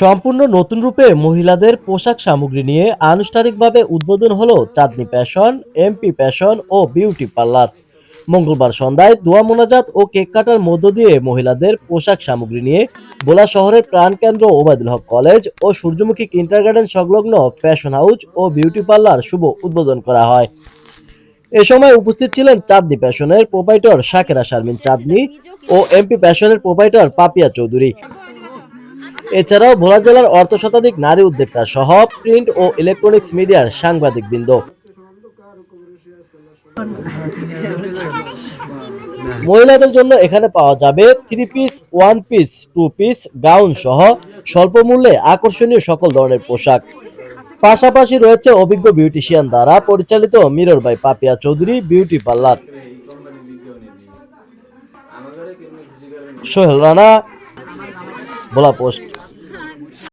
সম্পূর্ণ নতুন রূপে মহিলাদের পোশাক সামগ্রী নিয়ে আনুষ্ঠানিকভাবে উদ্বোধন হলো চাঁদনি প্যাশন এমপি প্যাশন ও বিউটি পার্লার। মঙ্গলবার সন্ধ্যায় দোয়া মোনাজাত ও কেক কাটার মধ্য দিয়ে মহিলাদের পোশাক সামগ্রী নিয়ে ভোলা শহরের প্রাণকেন্দ্র ওবায়দুল হক কলেজ ও সূর্যমুখী কিন্টারগার্ডেন সংলগ্ন ফ্যাশন হাউস ও বিউটি পার্লার শুভ উদ্বোধন করা হয়। এ সময় উপস্থিত ছিলেন চাঁদনি প্যাশনের প্রোপাইটর শাকেরা শারমিন চাঁদনি ও এমপি প্যাশনের প্রোপাইটর পাপিয়া চৌধুরী। এছাড়াও ভোলা জেলার অর্ধ শতাধিক নারী উদ্যোক্তা সহ প্রিন্ট ও ইলেকট্রনিক্স মিডিয়ার সাংবাদিক বৃন্দ মহিলাদের জন্য এখানে পাওয়া যাবে three piece one piece two piece gown সহ স্বল্প মূল্যে আকর্ষণীয় সকল ধরনের পোশাক। পাশাপাশি রয়েছে অভিজ্ঞ বিউটিশিয়ান দ্বারা পরিচালিত mirror by Papiya Chowdhury beauty parlour Sohel Rana, Bhola post.